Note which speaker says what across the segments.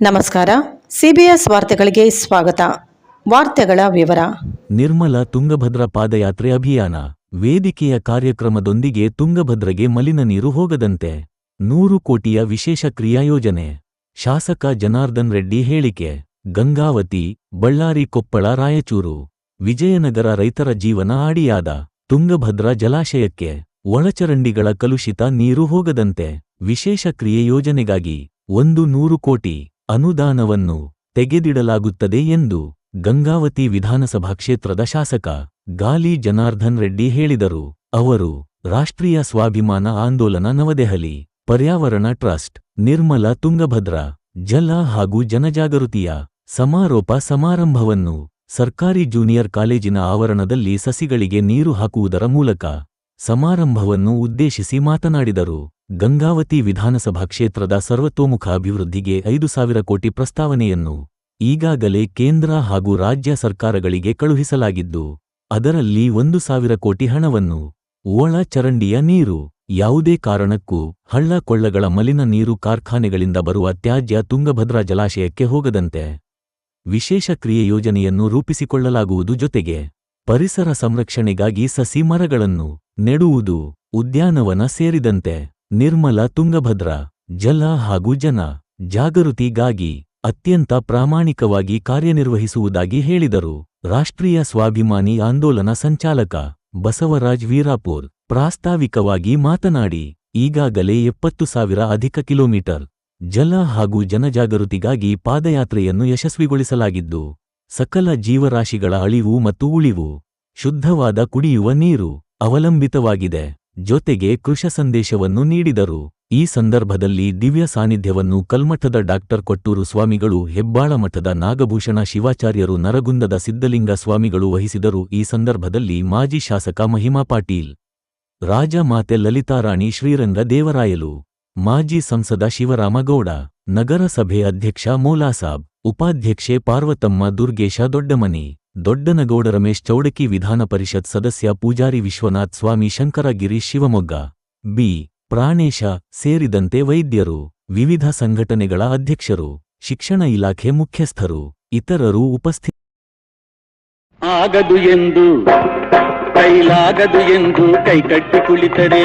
Speaker 1: ನಮಸ್ಕಾರ. ಸಿಬಿಎಸ್ ವಾರ್ತೆಗಳಿಗೆ ಸ್ವಾಗತ. ವಾರ್ತೆಗಳ ವಿವರ.
Speaker 2: ನಿರ್ಮಲ ತುಂಗಭದ್ರ ಪಾದಯಾತ್ರೆ ಅಭಿಯಾನ. ವೇದಿಕೆಯ ಕಾರ್ಯಕ್ರಮದೊಂದಿಗೆ ತುಂಗಭದ್ರಗೆ ಮಲಿನ ನೀರು ಹೋಗದಂತೆ. ನೂರು ಕೋಟಿಯ ವಿಶೇಷ ಕ್ರಿಯಾಯೋಜನೆ ಶಾಸಕ ಜನಾರ್ದನ್ ರೆಡ್ಡಿ ಹೇಳಿಕೆ. ಗಂಗಾವತಿ, ಬಳ್ಳಾರಿ ಕೊಪ್ಪಳ, ರಾಯಚೂರು. ವಿಜಯನಗರ ರೈತರ ಜೀವನ ಆಡಿಯಾದ ತುಂಗಭದ್ರಾ ಜಲಾಶಯಕ್ಕೆ ಒಳಚರಂಡಿಗಳ ಕಲುಷಿತ ನೀರು ಹೋಗದಂತೆ. ವಿಶೇಷ ಕ್ರಿಯೆ ಯೋಜನೆಗಾಗಿ ಒಂದು ನೂರು ಕೋಟಿ. ಅನುದಾನವನ್ನು ತೆಗೆದಿಡಲಾಗುತ್ತದೆ ಎಂದು ಗಂಗಾವತಿ ವಿಧಾನಸಭಾ ಕ್ಷೇತ್ರದ ಶಾಸಕ ಗಾಲಿ ಜನಾರ್ದನ್ ರೆಡ್ಡಿ ಹೇಳಿದರು. ಅವರು, ರಾಷ್ಟ್ರೀಯ ಸ್ವಾಭಿಮಾನ ಆಂದೋಲನ ನವದೆಹಲಿ, ಪರ್ಯಾವರಣ ಟ್ರಸ್ಟ್, ನಿರ್ಮಲ ತುಂಗಭದ್ರ, ಜಲ ಹಾಗೂ ಜನಜಾಗೃತಿಯ ಸಮಾರೋಪ ಸಮಾರಂಭವನ್ನು ಸರ್ಕಾರಿ ಜೂನಿಯರ್ ಕಾಲೇಜಿನ ಆವರಣದಲ್ಲಿ ಸಸಿಗಳಿಗೆ ನೀರು ಹಾಕುವುದರ ಮೂಲಕ ಸಮಾರಂಭವನ್ನು ಉದ್ದೇಶಿಸಿ ಮಾತನಾಡಿದರು. ಗಂಗಾವತಿ ವಿಧಾನಸಭಾ ಕ್ಷೇತ್ರದ ಸರ್ವತೋಮುಖ ಅಭಿವೃದ್ಧಿಗೆ ಐದು ಸಾವಿರ ಕೋಟಿ ಪ್ರಸ್ತಾವನೆಯನ್ನು ಈಗಾಗಲೇ ಕೇಂದ್ರ ಹಾಗೂ ರಾಜ್ಯ ಸರ್ಕಾರಗಳಿಗೆ ಕಳುಹಿಸಲಾಗಿದ್ದು, ಅದರಲ್ಲಿ ಒಂದು ಸಾವಿರ ಕೋಟಿ ಹಣವನ್ನು ಒಳ ಚರಂಡಿಯ ನೀರು, ಯಾವುದೇ ಕಾರಣಕ್ಕೂ ಹಳ್ಳ ಕೊಳ್ಳಗಳ ಮಲಿನ ನೀರು ಕಾರ್ಖಾನೆಗಳಿಂದ ಬರುವ ತ್ಯಾಜ್ಯ ತುಂಗಭದ್ರಾ ಜಲಾಶಯಕ್ಕೆ ಹೋಗದಂತೆ ವಿಶೇಷ ಕ್ರಿಯೆ ಯೋಜನೆಯನ್ನು ರೂಪಿಸಿಕೊಳ್ಳಲಾಗುವುದು ಜೊತೆಗೆ ಪರಿಸರ ಸಂರಕ್ಷಣೆಗಾಗಿ ಸಸಿ ಮರಗಳನ್ನು ನೆಡುವುದು ಉದ್ಯಾನವನ ಸೇರಿದಂತೆ. ನಿರ್ಮಲ ತುಂಗಭದ್ರ, ಜಲ ಹಾಗೂ ಜನ ಜಾಗೃತಿಗಾಗಿ ಅತ್ಯಂತ ಪ್ರಾಮಾಣಿಕವಾಗಿ ಕಾರ್ಯನಿರ್ವಹಿಸುವುದಾಗಿ ಹೇಳಿದರು. ರಾಷ್ಟ್ರೀಯ ಸ್ವಾಭಿಮಾನಿ ಆಂದೋಲನ ಸಂಚಾಲಕ ಬಸವರಾಜ್ ವೀರಾಪುರ್ ಪ್ರಾಸ್ತಾವಿಕವಾಗಿ ಮಾತನಾಡಿ, ಈಗಾಗಲೇ ಎಪ್ಪತ್ತು ಸಾವಿರ ಅಧಿಕ ಕಿಲೋಮೀಟರ್ ಜಲ ಹಾಗೂ ಜನಜಾಗೃತಿಗಾಗಿ ಪಾದಯಾತ್ರೆಯನ್ನು ಯಶಸ್ವಿಗೊಳಿಸಲಾಗಿದ್ದು, ಸಕಲ ಜೀವರಾಶಿಗಳ ಅಳಿವು ಮತ್ತು ಉಳಿವು ಶುದ್ಧವಾದ ಕುಡಿಯುವ ನೀರು ಅವಲಂಬಿತವಾಗಿದೆ. ಜೊತೆಗೆ ಕೃಷ ಸಂದೇಶವನ್ನು ನೀಡಿದರು. ಈ ಸಂದರ್ಭದಲ್ಲಿ ದಿವ್ಯ ಸಾನ್ನಿಧ್ಯವನ್ನು ಕಲ್ಮಠದ ಡಾಕ್ಟರ್ ಕೊಟ್ಟೂರು ಸ್ವಾಮಿಗಳು, ಹೆಬ್ಬಾಳ ಮಠದ ನಾಗಭೂಷಣ ಶಿವಾಚಾರ್ಯರು, ನರಗುಂದದ ಸಿದ್ಧಲಿಂಗ ಸ್ವಾಮಿಗಳು ವಹಿಸಿದರು. ಈ ಸಂದರ್ಭದಲ್ಲಿ ಮಾಜಿ ಶಾಸಕ ಮಹಿಮಾ ಪಾಟೀಲ್, ರಾಜ ಮಾತೆ ಲಲಿತಾರಾಣಿ ಶ್ರೀರಂಗ ದೇವರಾಯಲು, ಮಾಜಿ ಸಂಸದ ಶಿವರಾಮಗೌಡ, ನಗರಸಭೆ ಅಧ್ಯಕ್ಷ ಮೋಲಾಸಾಬ್, ಉಪಾಧ್ಯಕ್ಷೆ ಪಾರ್ವತಮ್ಮ ದುರ್ಗೇಶ ದೊಡ್ಡಮನಿ ದೊಡ್ಡನಗೌಡ ರಮೇಶ್ ಚೌಡಕಿ ವಿಧಾನ ಪರಿಷತ್ ಸದಸ್ಯ ಪೂಜಾರಿ ವಿಶ್ವನಾಥ್ ಸ್ವಾಮಿ ಶಂಕರಗಿರಿ ಶಿವಮೊಗ್ಗ. ಬಿ. ಪ್ರಾಣೇಶ ಸೇರಿದಂತೆ ವೈದ್ಯರು, ವಿವಿಧ ಸಂಘಟನೆಗಳ ಅಧ್ಯಕ್ಷರು, ಶಿಕ್ಷಣ ಇಲಾಖೆ ಮುಖ್ಯಸ್ಥರು, ಇತರರು ಉಪಸ್ಥಿತ
Speaker 3: ಆಗದು ಎಂದು, ಕೈಲಾಗದು ಎಂದು ಕೈಕಟ್ಟಿ ಕುಳಿತರೆ.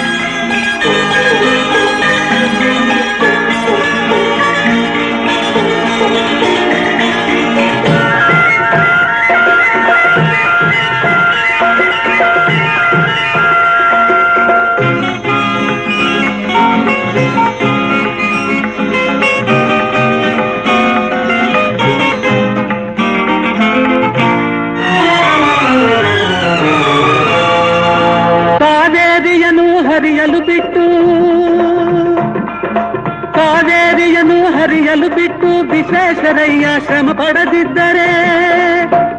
Speaker 3: ವಿಶ್ವೇಶ್ವರಯ್ಯ ಶ್ರಮ ಪಡದಿದ್ದರೆ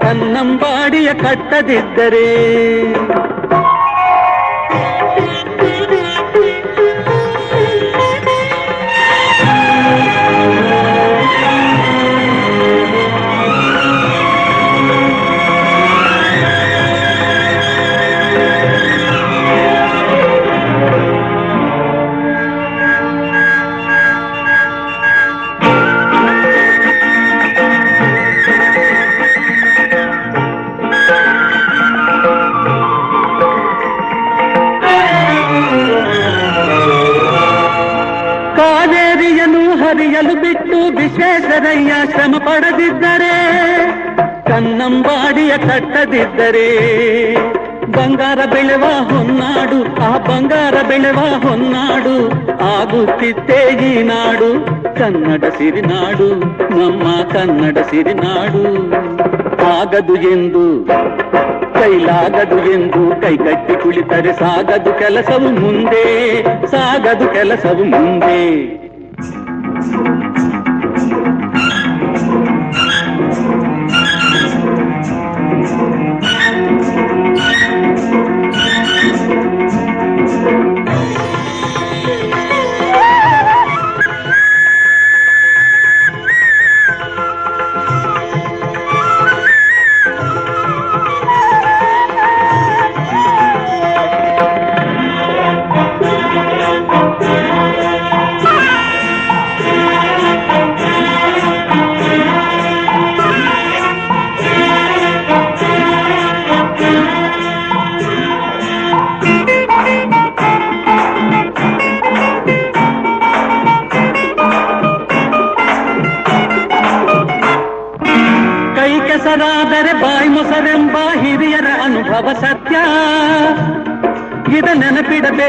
Speaker 3: ಕನ್ನಂಬಾಡಿಯ ಕಟ್ಟದಿದ್ದರೆ. ವಿಶ್ವೇಶ್ವರಯ್ಯ ಶ್ರಮ ಪಡದಿದ್ದರೆ ಕನ್ನಂಬಾಡಿಯ ಕಟ್ಟದಿದ್ದರೆ ಬಂಗಾರ ಬೆಳೆವ ಹೊನ್ನಾಡು, ಆ ಬಂಗಾರ ಬೆಳೆವ ಹೊನ್ನಾಡು, ಆಗುತ್ತಿತ್ತೇ ಈ ನಾಡು, ಕನ್ನಡ ಸಿರಿನಾಡು, ನಮ್ಮ ಕನ್ನಡ ಸಿರಿನಾಡು. ಆಗದು ಎಂದು, ಕೈಲಾಗದು ಎಂದು, ಕೈ ಕಟ್ಟಿ ಕುಳಿತರೆ ಸಾಗದು ಕೆಲಸವು ಮುಂದೆ, ಸಾಗದು ಕೆಲಸವು ಮುಂದೆ.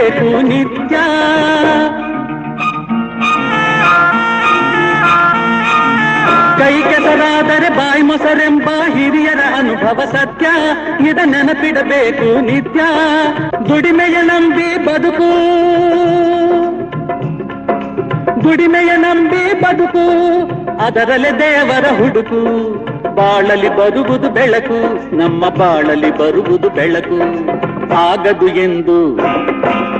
Speaker 3: ನೆನಪಿಡಬೇಕು ನಿತ್ಯ. ಕೈ ಕೆಸರಾದರೆ ಬಾಯಿ ಮೊಸರೆಂಬ ಹಿರಿಯರ ಅನುಭವ ಸತ್ಯ. ಇದ ನೆನಪಿಡಬೇಕು ನಿತ್ಯ. ದುಡಿಮೆಯ ನಂಬಿ ಬದುಕು. ದುಡಿಮೆಯ ನಂಬಿ ಬದುಕು. ಅದರಲ್ಲಿ ದೇವರ ಹುಡುಕು. ಬಾಳಲಿ ಬರುವುದು ಬೆಳಕು. ನಮ್ಮ ಬಾಳಲಿ ಬರುವುದು ಬೆಳಕು. ಆಗದು ಎಂದು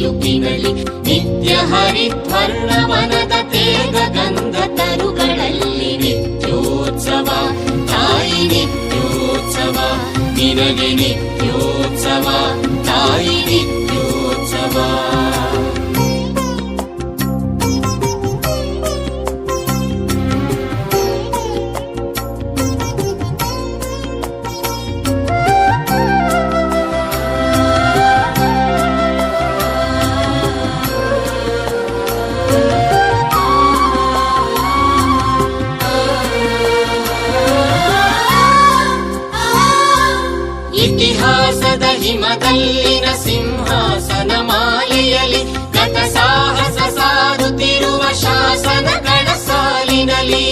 Speaker 4: ಬಳುಕಿನಲ್ಲಿ ಸಹ್ಯಾದ್ರಿಯ ಲೋಹದ ದಿರವು ತುಂಗದ ನಿಲು ನಿಲುಕಿನಲ್ಲಿ ನಿತ್ಯ ಹರಿದ್ವರ್ಣವನದ ತೇಗ ಗಂಧ ತರುಗಳಲ್ಲಿ ನಿತ್ಯೋತ್ಸವ ತಾಯಿ ನಿತ್ಯೋತ್ಸವ ನಿನಗೆ ನಿತ್ಯೋತ್ಸವ ತಾಯಿ ನಿತ್ಯೋತ್ಸವ ಹಿಮದಲ್ಲಿನ ಸಿಂಹಾಸನ ಮಾಲೆಯಲ್ಲಿ ಗತ ಸಾಹಸ ಸಾರುತ್ತಿರುವ ಶಾಸನ ಕಡಸಾಲಿನಲಿ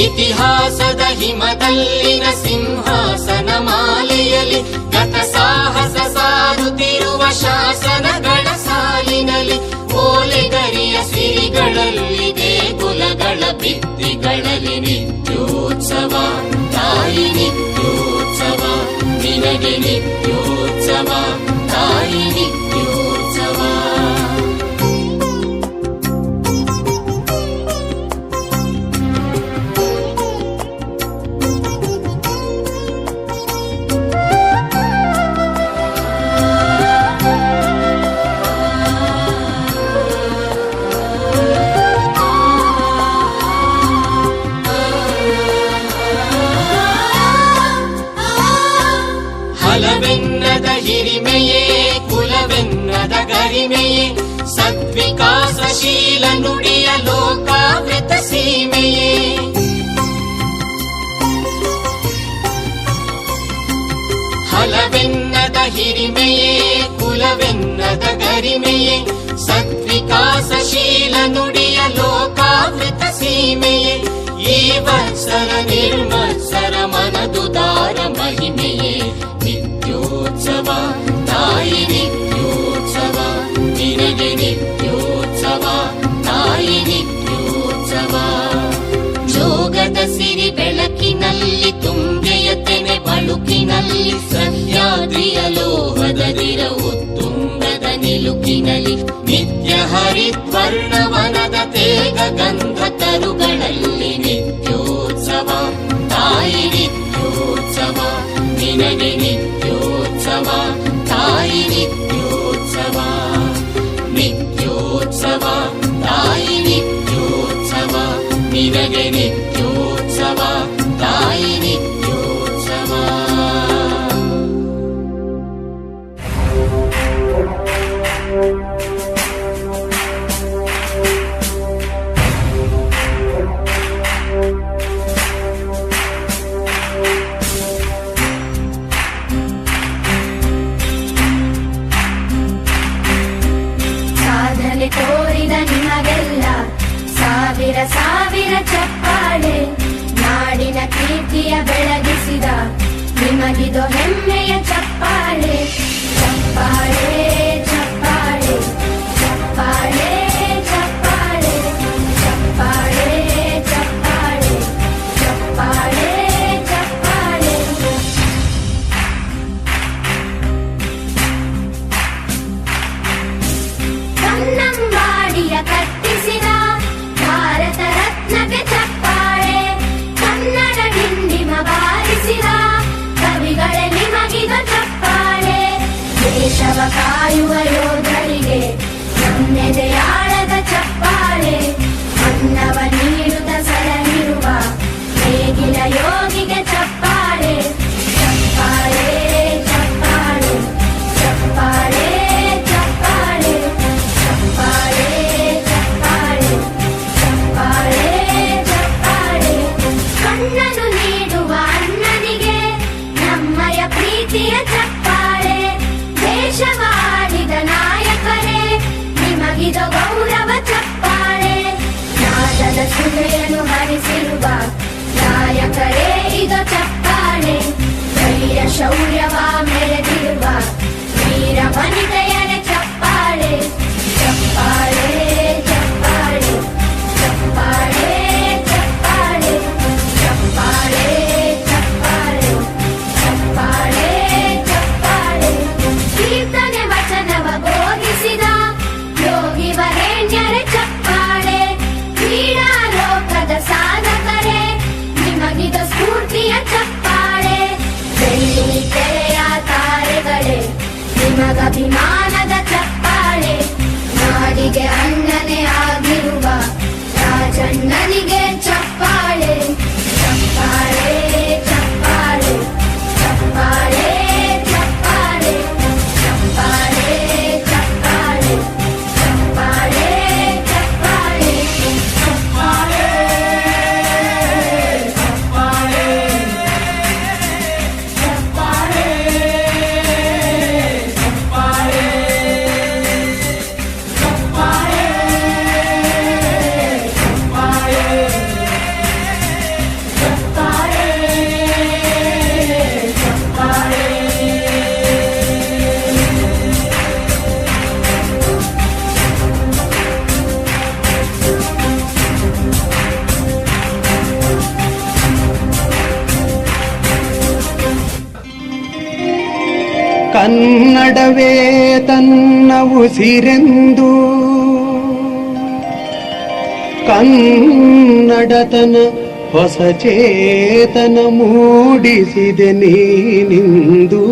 Speaker 4: ಇತಿಹಾಸದ ಹಿಮದಲ್ಲಿನ ಸಿಂಹಾಸನ ಮಾಲೆಯಲ್ಲಿ ಗತ ಸಾಹಸ ಸಾರುತ್ತಿರುವ ಶಾಸನ ಗಡಸಾಲಿನಲಿ ಓಲೆಗರಿಯ ಸಿರಿಗಳಲ್ಲಿ ದೇಗುಲಗಳ ಭಿತ್ತಿಗಳಲ್ಲಿ ನಿತ್ಯೋತ್ಸವ ತಾಯಿ ನಿತ್ಯೋತ್ಸವ ನಿನಗೆ ನಿತ್ಯೋತ್ಸವ ತಾಯಿ ನಿತ್ಯೋತ್ಸವ ಕುಲವೆನ್ನದ ಗರಿಮೆಯೇ ಸದ್ವಿಕಾಸಶೀಲ ನುಡಿಯ ಲೋಕಾವೃತ ಸೀಮೆಯೇ ಈ ವತ್ಸರ ನಿರ್ಮತ್ಸರ ಮನದುದಾರ ಮಹಿಮೆಯೇ ನಿತ್ಯೋತ್ಸವ ತಾಯಿ ನಿತ್ಯೋತ್ಸವ ನಿನಗೆ ನಿತ್ಯೋತ್ಸವ ತಾಯಿ ನಿತ್ಯೋತ್ಸವ ಜೋಗದ ಸಿರಿ ಬೆಳಕಿನಲ್ಲಿ ತುಂಗೆಯ ತೆನೆ ಬಳುಕಿನಲ್ಲಿ ಸಹ್ಯಾದ್ರಿಯ ಲೋಹದದಿರ ಉತ್ತುಂಗದ ನಿಲುಕಿನಲ್ಲಿ ನಿತ್ಯ ಹರಿದ್ವರ್ಣವನದ ತೇಗ ಗಂಧ ತರುಗಳಲ್ಲಿ ನಿತ್ಯೋತ್ಸವ ತಾಯಿ ನಿತ್ಯೋತ್ಸವ ನಿನಗೆ ನಿತ್ಯೋತ್ಸವ ತಾಯಿ ನಿತ್ಯೋತ್ಸವ ನಿತ್ಯೋತ್ಸವ ತಾಯಿ ನಿತ್ಯೋತ್ಸವ ನಿನಗೆ ನಿತ್ಯೋತ್ಸವ
Speaker 5: ಕನ್ನಡವೇ ತನ್ನ ಉಸಿರೆಂದು ಕನ್ನಡತನ ಹೊಸ ಚೇತನ ಮೂಡಿಸಿದೆ ನೀನಿಂದು.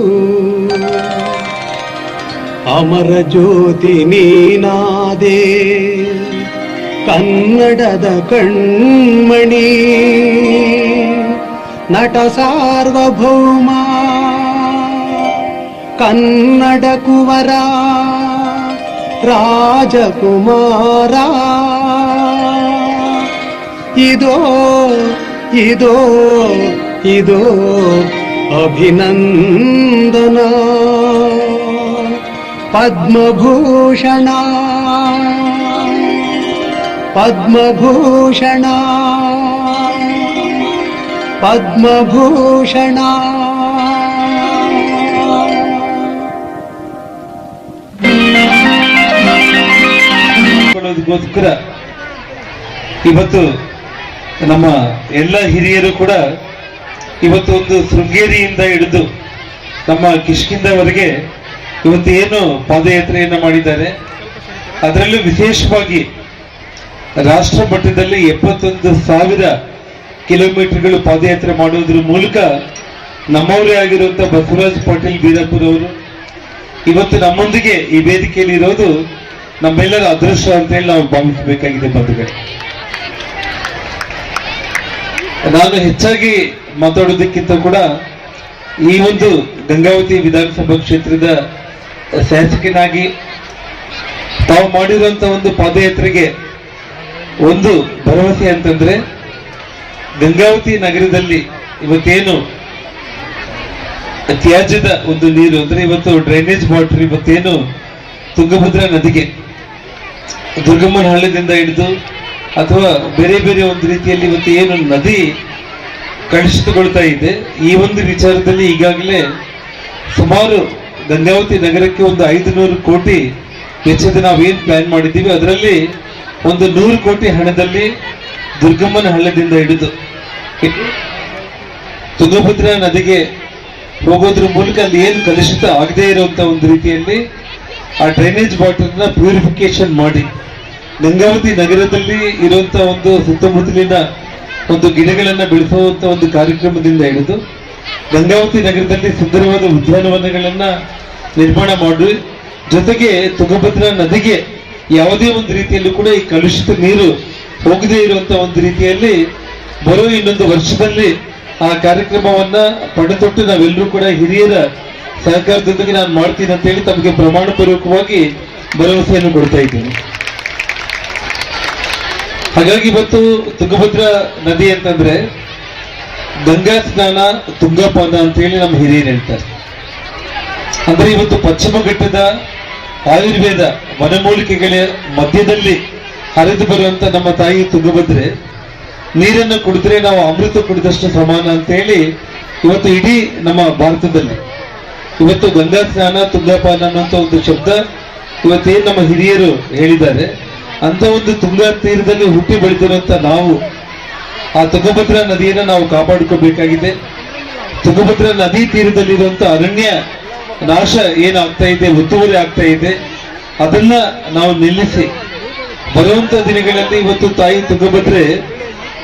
Speaker 5: ಅಮರ ಜ್ಯೋತಿ ನೀನಾದೆ, ಕನ್ನಡದ ಕಣ್ಮಣಿ. ನಟ ಸಾರ್ವಭೌಮ ಕನ್ನಡ ಕುವರ ರಾಜಕುಮಾರ ಇದೋ ಇದೋ ಇದೋ ಅಭಿನಂದನ ಪದ್ಮಭೂಷಣ ಪದ್ಮಭೂಷಣ ಪದ್ಮಭೂಷಣ
Speaker 6: ಮಾಡೋದಕ್ಕೋಸ್ಕರ ಇವತ್ತು ನಮ್ಮ ಎಲ್ಲ ಹಿರಿಯರು ಕೂಡ ಇವತ್ತು ಒಂದು ಶೃಂಗೇರಿಯಿಂದ ಹಿಡಿದು ನಮ್ಮ ಕಿಷ್ಕಿಂದವರೆಗೆ ಇವತ್ತು ಏನು ಪಾದಯಾತ್ರೆಯನ್ನು ಮಾಡಿದ್ದಾರೆ. ಅದರಲ್ಲೂ ವಿಶೇಷವಾಗಿ ರಾಷ್ಟ್ರ ಮಟ್ಟದಲ್ಲಿ ಎಪ್ಪತ್ತೊಂದು ಸಾವಿರ ಕಿಲೋಮೀಟರ್ಗಳು ಪಾದಯಾತ್ರೆ ಮಾಡುವುದರ ಮೂಲಕ ನಮ್ಮವರೇ ಆಗಿರುವಂತ ಬಸವರಾಜ್ ಪಾಟೀಲ್ ಬೀರಪ್ಪರವರು ಇವತ್ತು ನಮ್ಮೊಂದಿಗೆ ಈ ವೇದಿಕೆಯಲ್ಲಿ ಇರೋದು ನಮ್ಮೆಲ್ಲರ ಅದೃಷ್ಟ ಅಂತ ಹೇಳಿ ನಾವು ಭಾವಿಸಬೇಕಾಗಿದೆ ಬಂಧುಗಳೇ. ನಾನು ಹೆಚ್ಚಾಗಿ ಮಾತಾಡೋದಕ್ಕಿಂತ ಕೂಡ ಈ ಒಂದು ಗಂಗಾವತಿ ವಿಧಾನಸಭಾ ಕ್ಷೇತ್ರದ ಶಾಸಕನಾಗಿ ತಾವು ಮಾಡಿರುವಂತ ಒಂದು ಪಾದಯಾತ್ರೆಗೆ ಒಂದು ಭರವಸೆ ಅಂತಂದ್ರೆ ಗಂಗಾವತಿ ನಗರದಲ್ಲಿ ಇವತ್ತೇನು ತ್ಯಾಜ್ಯದ ಒಂದು ನೀರು ಅಂದ್ರೆ ಇವತ್ತು ಡ್ರೈನೇಜ್ ವಾಟರ್ ಇವತ್ತೇನು ತುಂಗಭದ್ರಾ ನದಿಗೆ ದುರ್ಗಮ್ಮನ ಹಳ್ಳದಿಂದ ಹಿಡಿದು ಅಥವಾ ಬೇರೆ ಬೇರೆ ಒಂದು ರೀತಿಯಲ್ಲಿ ಇವತ್ತು ಏನು ನದಿ ಕಲುಷಿತಗೊಳ್ತಾ ಇದೆ, ಈ ಒಂದು ವಿಚಾರದಲ್ಲಿ ಈಗಾಗಲೇ ಸುಮಾರು ಗಂಗಾವತಿ ನಗರಕ್ಕೆ ಒಂದು ಐದು ನೂರು ಕೋಟಿ ವೆಚ್ಚದ ನಾವೇನು ಪ್ಲಾನ್ ಮಾಡಿದ್ದೀವಿ, ಅದರಲ್ಲಿ ಒಂದು ನೂರು ಕೋಟಿ ಹಣದಲ್ಲಿ ದುರ್ಗಮ್ಮನ ಹಳ್ಳದಿಂದ ಹಿಡಿದು ತುಂಗಭದ್ರಾ ನದಿಗೆ ಹೋಗೋದ್ರ ಮೂಲಕ ಅಲ್ಲಿ ಏನು ಕಲುಷಿತ ಆಗದೇ ಇರುವಂತ ಒಂದು ರೀತಿಯಲ್ಲಿ ಆ ಡ್ರೈನೇಜ್ ವಾಟರ್ನ ಪ್ಯೂರಿಫಿಕೇಶನ್ ಮಾಡಿ. ಗಂಗಾವತಿ ನಗರದಲ್ಲಿ ಇರುವಂತ ಒಂದು ಸುತ್ತಮುತ್ತಲಿನ ಒಂದು ಗಿಡಗಳನ್ನ ಬೆಳೆಸುವಂತ ಒಂದು ಕಾರ್ಯಕ್ರಮದಿಂದ ಹಿಡಿದು ಗಂಗಾವತಿ ನಗರದಲ್ಲಿ ಸುಂದರವಾದ ಉದ್ಯಾನವನಗಳನ್ನ ನಿರ್ಮಾಣ ಮಾಡಿ ಜೊತೆಗೆ ತುಂಗಭದ್ರಾ ನದಿಗೆ ಯಾವುದೇ ಒಂದು ರೀತಿಯಲ್ಲೂ ಕೂಡ ಈ ಕಲುಷಿತ ನೀರು ಹೋಗದೇ ಇರುವಂತ ಒಂದು ರೀತಿಯಲ್ಲಿ ಬರೋ ಇನ್ನೊಂದು ವರ್ಷದಲ್ಲಿ ಆ ಕಾರ್ಯಕ್ರಮವನ್ನ ಪಡೆದೊಟ್ಟು ನಾವೆಲ್ಲರೂ ಕೂಡ ಹಿರಿಯರ ಸಹಕಾರದೊಂದಿಗೆ ನಾನು ಮಾಡ್ತೀನಿ ಅಂತ ಹೇಳಿ ತಮಗೆ ಪ್ರಮಾಣ ಪೂರ್ವಕವಾಗಿ ಭರವಸೆಯನ್ನು ಕೊಡ್ತಾ ಇದ್ದೇನೆ. ಹಾಗಾಗಿ ಇವತ್ತು ತುಂಗಭದ್ರಾ ನದಿ ಅಂತಂದ್ರೆ ಗಂಗಾ ಸ್ನಾನ, ತುಂಗಪಾನ ಅಂತ ಹೇಳಿ ನಮ್ಮ ಹಿರಿಯರು ಹೇಳ್ತಾರೆ. ಅಂದ್ರೆ ಇವತ್ತು ಪಶ್ಚಿಮ ಘಟ್ಟದ ಆಯುರ್ವೇದ ವನಮೂಲಿಕೆಗಳ ಮಧ್ಯದಲ್ಲಿ ಹರಿದು ಬರುವಂತ ನಮ್ಮ ತಾಯಿ ತುಂಗಭದ್ರೆ, ನೀರನ್ನು ಕುಡಿದ್ರೆ ನಾವು ಅಮೃತ ಕುಡಿದಷ್ಟು ಸಮಾನ ಅಂತ ಹೇಳಿ ಇವತ್ತು ಇಡೀ ನಮ್ಮ ಭಾರತದಲ್ಲಿ ಇವತ್ತು ಗಂಗಾ ಸ್ನಾನ ತುಂಗಾಪಾನ ಅನ್ನುವಂತ ಒಂದು ಶಬ್ದ ಇವತ್ತೇನು ನಮ್ಮ ಹಿರಿಯರು ಹೇಳಿದ್ದಾರೆ. ಅಂತ ಒಂದು ತುಂಗಾ ತೀರದಲ್ಲಿ ಹುಟ್ಟಿ ಬೆಳೆದಿರುವಂತ ನಾವು ಆ ತುಂಗಭದ್ರಾ ನದಿಯನ್ನ ನಾವು ಕಾಪಾಡಿಕೋಬೇಕಾಗಿದೆ. ತುಂಗಭದ್ರಾ ನದಿ ತೀರದಲ್ಲಿರುವಂತ ಅರಣ್ಯ ನಾಶ ಏನಾಗ್ತಾ ಇದೆ, ಒತ್ತುವರಿ ಆಗ್ತಾ ಇದೆ, ಅದನ್ನ ನಾವು ನಿಲ್ಲಿಸಿ. ಬರುವಂತ ದಿನಗಳಲ್ಲಿ ಇವತ್ತು ತಾಯಿ ತುಂಗಭದ್ರೆ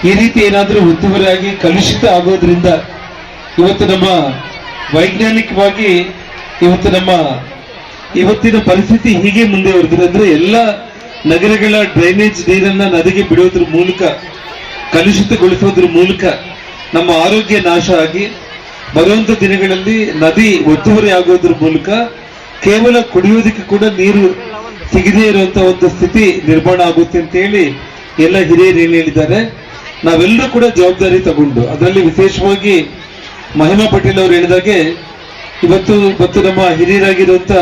Speaker 6: ಈ ರೀತಿ ಏನಾದರೂ ಒತ್ತುವರಿಯಾಗಿ ಕಲುಷಿತ ಆಗೋದ್ರಿಂದ ಇವತ್ತು ನಮ್ಮ ವೈಜ್ಞಾನಿಕವಾಗಿ ಇವತ್ತು ನಮ್ಮ ಇವತ್ತಿನ ಪರಿಸ್ಥಿತಿ ಹೀಗೆ ಮುಂದುವರೆದಿದೆ ಅಂದ್ರೆ ಎಲ್ಲ ನಗರಗಳ ಡ್ರೈನೇಜ್ ನೀರನ್ನ ನದಿಗೆ ಬಿಡೋದ್ರ ಮೂಲಕ, ಕಲುಷಿತಗೊಳಿಸೋದ್ರ ಮೂಲಕ ನಮ್ಮ ಆರೋಗ್ಯ ನಾಶ ಆಗಿ ಬರುವಂತ ದಿನಗಳಲ್ಲಿ ನದಿ ಒತ್ತುವರಿ ಆಗೋದ್ರ ಮೂಲಕ ಕೇವಲ ಕುಡಿಯೋದಕ್ಕೆ ಕೂಡ ನೀರು ಸಿಗದೇ ಇರುವಂತ ಒಂದು ಸ್ಥಿತಿ ನಿರ್ಮಾಣ ಆಗುತ್ತೆ ಅಂತ ಹೇಳಿ ಎಲ್ಲ ಹಿರಿಯರು ಏನ್ ಹೇಳಿದ್ದಾರೆ. ನಾವೆಲ್ಲರೂ ಕೂಡ ಜವಾಬ್ದಾರಿ ತಗೊಂಡು, ಅದರಲ್ಲಿ ವಿಶೇಷವಾಗಿ ಮಹಿಮಾ ಪಟೇಲ್ ಅವರು ಹೇಳಿದಾಗೆ ಇವತ್ತು ಇವತ್ತು ನಮ್ಮ ಹಿರಿಯರಾಗಿರುವಂತ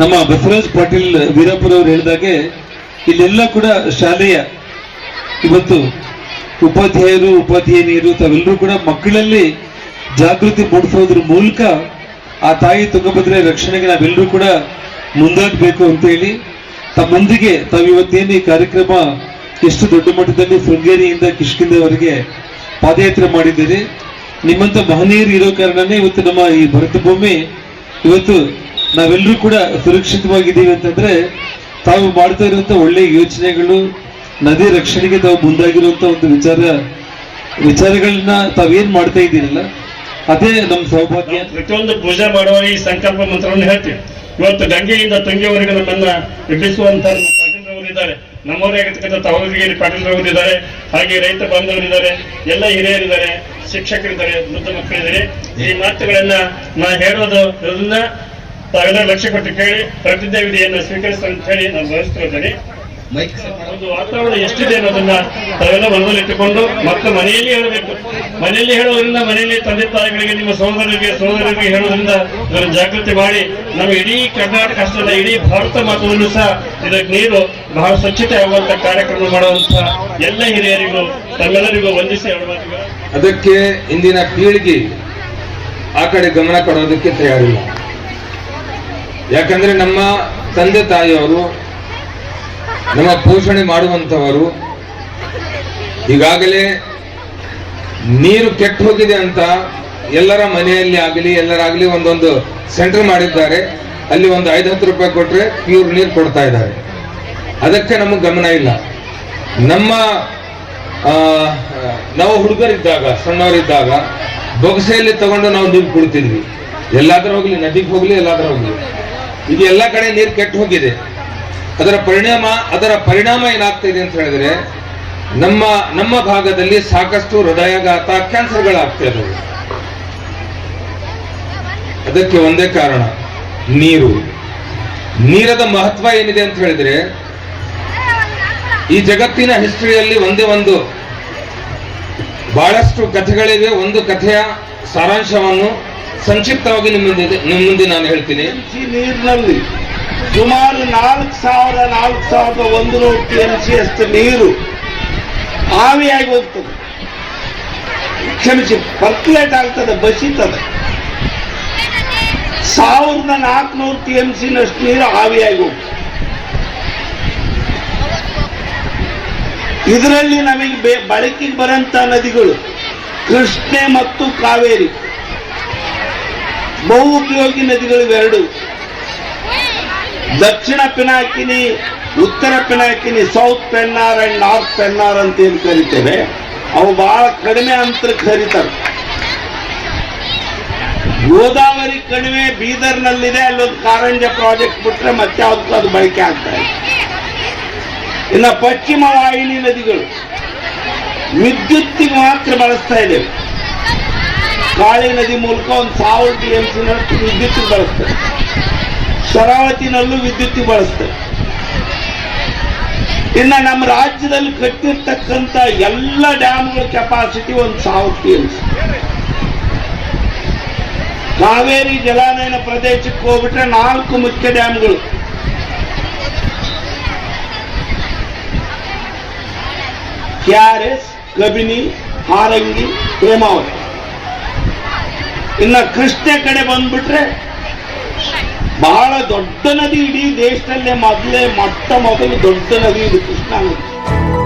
Speaker 6: ನಮ್ಮ ಬಸವರಾಜ್ ಪಾಟೀಲ್ ವೀರಪುರ ಅವರು ಹೇಳಿದಾಗೆ ಇಲ್ಲೆಲ್ಲ ಕೂಡ ಶಾಲೆಯ ಇವತ್ತು ಉಪಾಧ್ಯಾಯರು, ಉಪಾಧ್ಯಾಯನಿಯರು ತಾವೆಲ್ಲರೂ ಕೂಡ ಮಕ್ಕಳಲ್ಲಿ ಜಾಗೃತಿ ಮೂಡಿಸೋದ್ರ ಮೂಲಕ ಆ ತಾಯಿ ತುಂಗಭದ್ರೆ ರಕ್ಷಣೆಗೆ ನಾವೆಲ್ಲರೂ ಕೂಡ ಮುಂದಾಗಬೇಕು ಅಂತ ಹೇಳಿ ತಮ್ಮೊಂದಿಗೆ ತಾವಿವತ್ತೇನು ಈ ಕಾರ್ಯಕ್ರಮ ಎಷ್ಟು ದೊಡ್ಡ ಮಟ್ಟದಲ್ಲಿ ಶೃಂಗೇರಿಯಿಂದ ಕಿಷ್ಕಿಂದವರೆಗೆ ಪಾದಯಾತ್ರೆ ಮಾಡಿದ್ದೀರಿ. ನಿಮ್ಮಂತ ಮಹನೀಯರು ಇರೋ ಕಾರಣನೇ ಇವತ್ತು ನಮ್ಮ ಈ ಭರತ ಭೂಮಿ ಇವತ್ತು ನಾವೆಲ್ಲರೂ ಕೂಡ ಸುರಕ್ಷಿತವಾಗಿದ್ದೀವಿ ಅಂತಂದ್ರೆ ತಾವು ಮಾಡ್ತಾ ಇರುವಂತ ಒಳ್ಳೆ ಯೋಚನೆಗಳು, ನದಿ ರಕ್ಷಣೆಗೆ ತಾವು ಮುಂದಾಗಿರುವಂತ ಒಂದು ವಿಚಾರ, ವಿಚಾರಗಳನ್ನ ತಾವೇನ್ ಮಾಡ್ತಾ ಇದ್ದೀರಲ್ಲ, ಅದೇ ನಮ್ಮ ಸೌಭಾಗ್ಯ.
Speaker 7: ಪ್ರತಿಯೊಂದು ಪೂಜೆ ಮಾಡುವ ಈ ಸಂಕಲ್ಪ ಮಂತ್ರವನ್ನು ಹೇಳ್ತೀವಿ. ಇವತ್ತು ಗಂಗೆಯಿಂದ ತಂಗಿಯವರೆಗೆ ನಮ್ಮನ್ನ ಎಬ್ಬಿಸುವಂತ ಇದ್ದಾರೆ. ನಮ್ಮವರೇ ಆಗಿರ್ತಕ್ಕಂಥ ತಾವೂರಿಗೆ ಪಾಟೀಲ್ರವರು ಇದ್ದಾರೆ, ಹಾಗೆ ರೈತ ಬಾಂಧವರಿದ್ದಾರೆ, ಎಲ್ಲ ಹಿರಿಯರಿದ್ದಾರೆ, ಶಿಕ್ಷಕರಿದ್ದಾರೆ, ವೃದ್ಧ ಮಕ್ಕಳಿದ್ದಾರೆ. ಈ ಮಾತುಗಳನ್ನ ನಾ ಹೇಳೋದು ಅದನ್ನ ತಾವೆಲ್ಲ ಲಕ್ಷ್ಯ ಕೊಟ್ಟು ಕೇಳಿ ಪ್ರತಿಜ್ಞಾ ವಿಧಿಯನ್ನು ಸ್ವೀಕರಿಸ ಅಂತ ಹೇಳಿ ನಾನು ಬಯಸ್ತಿದ್ದೇನೆ ಒಂದು ವಾತಾವರಣ ಎಷ್ಟಿದೆ ಅನ್ನೋದನ್ನ ತಾವೆಲ್ಲ ಮನದಲ್ಲಿ ಇಟ್ಟುಕೊಂಡು ಮಕ್ಕಳು ಮನೆಯಲ್ಲಿ ಹೇಳಬೇಕು. ಮನೆಯಲ್ಲಿ ಹೇಳೋದ್ರಿಂದ ಮನೆಯಲ್ಲಿ ತಂದೆ ತಾಯಿಗಳಿಗೆ ನಿಮ್ಮ ಸಹೋದರರಿಗೆ ಸಹೋದರರಿಗೆ ಹೇಳೋದ್ರಿಂದ ಇದರ ಜಾಗೃತಿ ಮಾಡಿ. ನಮ್ಮ ಇಡೀ ಕರ್ನಾಟಕ ಅಷ್ಟಲ್ಲ ಇಡೀ ಭಾರತ ಮಾತ್ರದಲ್ಲೂ ಸಹ ಇದಕ್ಕೆ ನೀರು ಬಹಳ ಸ್ವಚ್ಛತೆ ಆಗುವಂತ ಕಾರ್ಯಕ್ರಮ ಮಾಡುವಂತ ಎಲ್ಲ ಹಿರಿಯರಿಗೂ ತಮ್ಮೆಲ್ಲರಿಗೂ ವಂದಿಸಿ ಹೇಳುವ
Speaker 8: ಅದಕ್ಕೆ ಇಂದಿನ ಪೀಳಿಗೆ ಆ ಕಡೆ ಗಮನ ಕೊಡೋದಕ್ಕೆ ತಯಾರಿಲ್ಲ. ಯಾಕಂದ್ರೆ ನಮ್ಮ ತಂದೆ ತಾಯಿಯವರು ನಮ್ಮ ಪೋಷಣೆ ಮಾಡುವಂತವರು ಈಗಾಗಲೇ ನೀರು ಕೆಟ್ಟು ಹೋಗಿದೆ ಅಂತ ಎಲ್ಲರ ಮನೆಯಲ್ಲಿ ಆಗಲಿ, ಎಲ್ಲರಾಗಲಿ ಒಂದೊಂದು ಸೆಂಟರ್ ಮಾಡಿದ್ದಾರೆ. ಅಲ್ಲಿ ಒಂದು ಐದು ಹತ್ತು ರೂಪಾಯಿ ಕೊಟ್ಟರೆ ಪ್ಯೂರ್ ನೀರು ಕೊಡ್ತಾ ಇದ್ದಾರೆ. ಅದಕ್ಕೆ ನಮಗೆ ಗಮನ ಇಲ್ಲ. ನಮ್ಮ ನಾವು ಹುಡುಗರಿದ್ದಾಗ, ಸಣ್ಣವರಿದ್ದಾಗ ಬೊಗಸೆಯಲ್ಲಿ ತಗೊಂಡು ನಾವು ನೀರು ಕುಡ್ತಿದ್ವಿ. ಎಲ್ಲಾದ್ರೂ ಹೋಗ್ಲಿ, ನದಿಗೆ ಹೋಗ್ಲಿ, ಎಲ್ಲಾದ್ರೂ ಹೋಗ್ಲಿ. ಈಗ ಎಲ್ಲ ಕಡೆ ನೀರು ಕೆಟ್ಟು ಹೋಗಿದೆ. ಅದರ ಪರಿಣಾಮ ಅದರ ಪರಿಣಾಮ ಏನಾಗ್ತಿದೆ ಅಂತ ಹೇಳಿದ್ರೆ, ನಮ್ಮ ನಮ್ಮ ಭಾಗದಲ್ಲಿ ಸಾಕಷ್ಟು ಹೃದಯಾಘಾತ ಕ್ಯಾನ್ಸರ್ಗಳಾಗ್ತಾ ಇದ್ದಾವೆ ಅದಕ್ಕೆ ಒಂದೇ ಕಾರಣ, ನೀರು. ನೀರದ ಮಹತ್ವ ಏನಿದೆ ಅಂತ ಹೇಳಿದ್ರೆ, ಈ ಜಗತ್ತಿನ ಹಿಸ್ಟ್ರಿಯಲ್ಲಿ ಒಂದೇ ಒಂದು, ಬಹಳಷ್ಟು ಕಥೆಗಳಿವೆ. ಒಂದು ಕಥೆಯ ಸಾರಾಂಶವನ್ನು ಸಂಕ್ಷಿಪ್ತವಾಗಿ ನಿಮ್ಮ ನಿಮ್ಮ ಮುಂದೆ ನಾನು ಹೇಳ್ತೀನಿ.
Speaker 9: ಸುಮಾರು ನಾಲ್ಕು ಸಾವಿರ, ನಾಲ್ಕು ಸಾವಿರದ ಒಂದು ನೂರು ಟಿ ಎಂ ಸಿ ಅಷ್ಟು ನೀರು ಆವಿಯಾಗಿ ಹೋಗ್ತದೆ. ಕ್ಷಮಿಸಿ ಪರ್ಕ್ಯುಲೇಟ್ ಆಗ್ತದೆ, ಬಸಿತದೆ. ಸಾವಿರದ ನಾಲ್ಕುನೂರು ಟಿ ಎಂ ಸಿನಷ್ಟು ನೀರು ಆವಿಯಾಗಿ ಹೋಗ್ತದೆ. ಇದರಲ್ಲಿ ನಮಗೆ ಬಳಕೆಗೆ ಬರಂತ ನದಿಗಳು ಕೃಷ್ಣೆ ಮತ್ತು ಕಾವೇರಿ. ಬಹು ಉಪಯೋಗಿ ನದಿಗಳು ಇವೆರಡು. ದಕ್ಷಿಣ ಪಿನಾಕಿನಿ, ಉತ್ತರ Pinakini south Pennar and north Pennar ಅಂತ ಏನು ಕರಿತೇವೆ, ಅವು ಬಹಳ ಕಡಿಮೆ ಅಂತರಕ್ಕೆ ಹರಿತಾರೆ ಗೋದಾವರಿ ಕಣಿವೆ ಬೀದರ್ನಲ್ಲಿದೆ, ಅಲ್ಲೊಂದು ಕಾರಂಜ ಪ್ರಾಜೆಕ್ಟ್ ಬಿಟ್ರೆ ಮತ್ತೆ ಅದಕ್ಕೆ ಅದು ಬಳಕೆ ಆಗ್ತಾ ಇದೆ ಇನ್ನು ಪಶ್ಚಿಮ ವಾಹಿನಿ ನದಿಗಳು, ವಿದ್ಯುತ್ತಿಗೆ ಮಾತ್ರ ಬಳಸ್ತಾ ಇದ್ದೇವೆ. ಕಾಳಿ ನದಿ ಮೂಲಕ ಒಂದು ಸಾವಿರ ಟಿ ಎಂ ಸಿ ವಿದ್ಯುತ್ ಬಳಸ್ತೇವೆ ಶರಾವತಿನಲ್ಲೂ ವಿದ್ಯುತ್ ಬಳಸ್ತೇವೆ ಇನ್ನ ನಮ್ಮ ರಾಜ್ಯದಲ್ಲಿ ಕಟ್ಟಿರ್ತಕ್ಕಂಥ ಎಲ್ಲ ಡ್ಯಾಮ್ಗಳ ಕೆಪಾಸಿಟಿ ಒಂದು ಸಾವಿರ ಟಿ ಕಾವೇರಿ ಜಲಾನಯನ ಪ್ರದೇಶಕ್ಕೆ ಹೋಗ್ಬಿಟ್ರೆ ನಾಲ್ಕು ಮುಖ್ಯ ಡ್ಯಾಮ್ಗಳು. K R S Kabini Harangi, Hemavathi. ಇನ್ನ ಕೃಷ್ಣೆ ಕಡೆ ಬಂದ್ಬಿಟ್ರೆ ಬಹಳ ದೊಡ್ಡ ನದಿ ಇಡೀ ದೇಶದಲ್ಲೇ ಮೊದಲೇ ಮೊಟ್ಟ ಮೊದಲು ದೊಡ್ಡ ನದಿ ಇದು ಕೃಷ್ಣಾ ನದಿ.